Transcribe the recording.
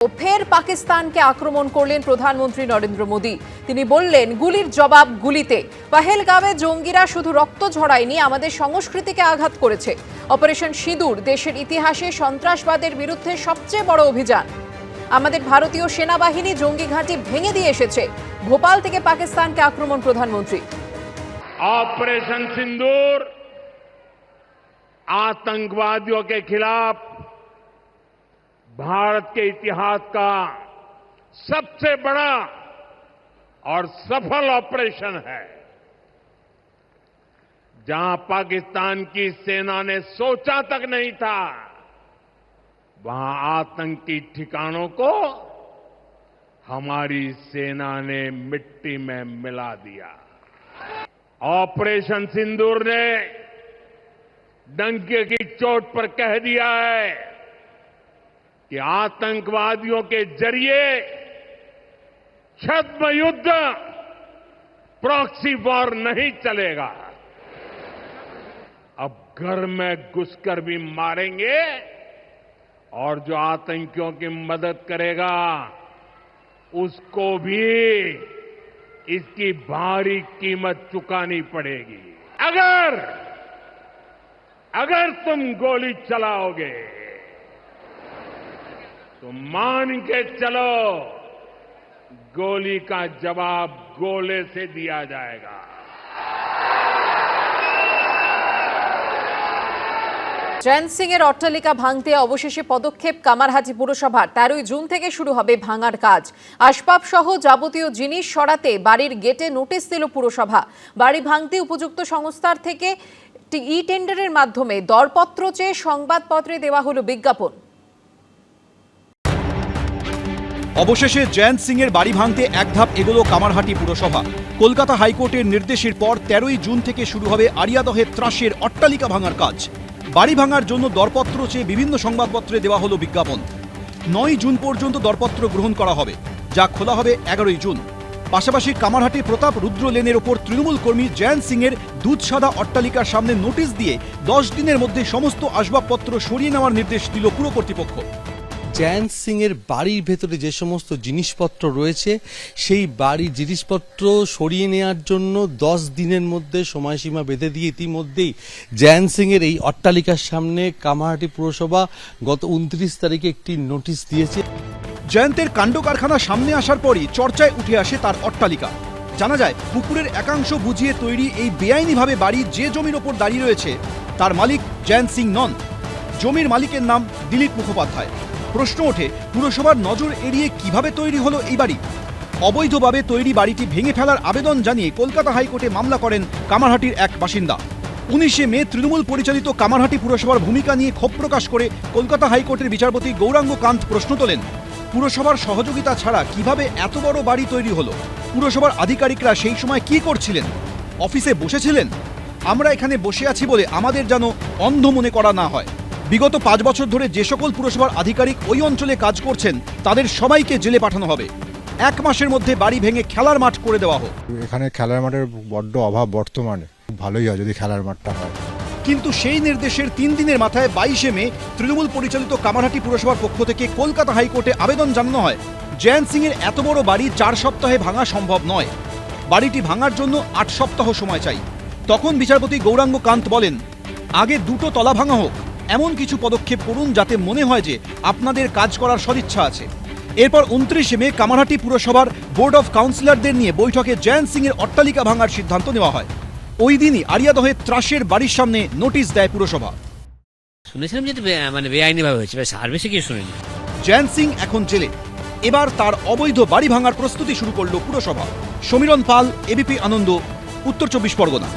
ও ফের পাকিস্তানকে আক্রমণ করলেন প্রধানমন্ত্রী নরেন্দ্র মোদী তিনি বললেন গুলির জবাব গুলিতে পাহেলগামে জঙ্গিরা শুধু রক্ত ঝরায়নি আমাদের সংস্কৃতিকে আঘাত করেছে অপারেশন সিঁদুর দেশের ইতিহাসে সন্ত্রাসবাদের বিরুদ্ধে সবচেয়ে বড় অভিযান আমাদের ভারতীয় সেনাবাহিনী জঙ্গি ঘাঁটি ভেঙে দিয়ে এসেছে ভোপাল থেকে পাকিস্তানকে আক্রমণ প্রধানমন্ত্রী ऑपरेशन सिंदूर आतंकवादियों के खिलाफ भारत के इतिहास का सबसे बड़ा और सफल ऑपरेशन है, जहाँ पाकिस्तान की सेना ने सोचा तक नहीं था, वहाँ आतंकी ठिकानों को हमारी सेना ने मिट्टी में मिला दिया। ऑपरेशन सिंदूर ने डंके की चोट पर कह दिया है कि आतंकवादियों के ज़रिए छद्म युद्ध प्रॉक्सी वॉर नहीं चलेगा। अब घर में घुसकर भी मारेंगे और जो आतंकियों की मदद करेगा, उसको भी इसकी भारी कीमत चुकानी पड़ेगी। अगर अगर तुम गोली चलाओगे तो मान के चलो गोली का जवाब गोले से दिया जाएगा জয়ন্ত সিং এর অট্টালিকা ভাঙতে অবশেষে পদক্ষেপ কামারহাটি পুরসভার তেরোই জুন থেকে শুরু হবে ভাঙার কাজ আসবাব সহ যাবতীয় জিনিস সরাতে বাড়ির গেটে নোটিশ দিল পুরসভা বাড়ি ভাঙতে উপযুক্ত সংস্থার থেকে ই টেন্ডারের মাধ্যমে দরপত্র চেয়ে সংবাদপত্রে দেওয়া হলো বিজ্ঞাপন অবশেষে জয়ন্ত সিং এর বাড়ি ভাঙতে এক ধাপ এগোলো কামারহাটি পুরসভা। কলকাতা হাইকোর্টের নির্দেশের পর তেরোই জুন থেকে শুরু হবে আরিয়াদহের ত্রাসের অট্টালিকা ভাঙার কাজ। বাড়ি ভাঙার জন্য দরপত্র চেয়ে বিভিন্ন সংবাদপত্রে দেওয়া হলো বিজ্ঞাপন। নয় জুন পর্যন্ত দরপত্র গ্রহণ করা হবে, যা খোলা হবে এগারোই জুন। পাশাপাশি কামারহাটি প্রতাপ রুদ্র লেনের ওপর তৃণমূল কর্মী জয়ন্ত সিং এর দুধসাদা অট্টালিকার সামনে নোটিশ দিয়ে দশ দিনের মধ্যে সমস্ত আসবাবপত্র সরিয়ে নেওয়ার নির্দেশ দিল পুর কর্তৃপক্ষ জয়ন্ত সিং এর বাড়ির ভেতরে যে সমস্ত জিনিসপত্র রয়েছে, সেই বাড়ির জিনিসপত্র সরিয়ে নেওয়ার জন্য দশ দিনের মধ্যে সময়সীমা বেঁধে দিয়ে ইতিমধ্যেই জয়ন্ত সিং এর এই অট্টালিকার সামনে কামারহাটি পুরসভা গত উনত্রিশ তারিখে একটি নোটিশ দিয়েছে। জয়ন্তের কাণ্ড কারখানা সামনে আসার পরই চর্চায় উঠে আসে তার অট্টালিকা। জানা যায়, পুকুরের একাংশ বুঝিয়ে তৈরি এই বেআইনিভাবে বাড়ি যে জমির ওপর দাঁড়িয়ে রয়েছে, তার মালিক জয়ন্ত সিং নন। জমির মালিকের নাম দিলীপ মুখোপাধ্যায়। প্রশ্ন ওঠে, পুরসভার নজর এড়িয়ে কীভাবে তৈরি হলো এই বাড়ি? অবৈধভাবে তৈরি বাড়িটি ভেঙে ফেলার আবেদন জানিয়ে কলকাতা হাইকোর্টে মামলা করেন কামারহাটির এক বাসিন্দা। উনিশে মে তৃণমূল পরিচালিত কামারহাটি পুরসভার ভূমিকা নিয়ে ক্ষোভ প্রকাশ করে কলকাতা হাইকোর্টের বিচারপতি গৌরাঙ্গ কান্ত প্রশ্ন তোলেন, পুরসভার সহযোগিতা ছাড়া কীভাবে এত বড় বাড়ি তৈরি হলো? পুরসভার আধিকারিকরা সেই সময় কি করছিলেন? অফিসে বসেছিলেন? আমরা এখানে বসে আছি বলে আমাদের যেন অন্ধ মনে করা না হয়। বিগত পাঁচ বছর ধরে যে সকল পুরসভার আধিকারিক ওই অঞ্চলে কাজ করছেন তাদের সবাইকে জেলে পাঠানো হবে। এক মাসের মধ্যে বাড়ি ভেঙে খেলার মাঠ করে দেওয়া হোক। এখানে খেলার মাঠের বড্ড অভাব বর্তমানে। ভালোই হয় যদি খেলার মাঠটা হয়। কিন্তু সেই নির্দেশের তিন দিনের মাথায় বাইশে মে তৃণমূল পরিচালিত কামারহাটি পুরসভার পক্ষ থেকে কলকাতা হাইকোর্টে আবেদন জানানো হয় জয়ন্ত সিং এর এত বড় বাড়ি চার সপ্তাহে ভাঙা সম্ভব নয়। বাড়িটি ভাঙার জন্য আট সপ্তাহ সময় চাই। তখন বিচারপতি গৌরাঙ্গ কান্ত বলেন আগে দুটো তলা ভাঙা হোক। এমন কিছু পদক্ষেপ করুন যাতে মনে হয় যে আপনাদের কাজ করার সদিচ্ছা আছে। এরপর উনত্রিশে মে কামারহাটি পুরসভার বোর্ড অফ কাউন্সিলরদের নিয়ে বৈঠকে জয়ন্ত সিং এর অট্টালিকা ভাঙার সিদ্ধান্ত নেওয়া হয়। ওই দিনই আরিয়াদহে ত্রাসের বাড়ির সামনে নোটিশ দেয় পুরসভা। শুনেছিলাম যে মানে বেআইনিভাবে হয়েছে আর শুনিনি। জয়ন্ত সিং এখন জেলে। এবার তার অবৈধ বাড়ি ভাঙার প্রস্তুতি শুরু করল পুরসভা। সমীরণ পাল এবিপি আনন্দ উত্তর চব্বিশ পরগনা।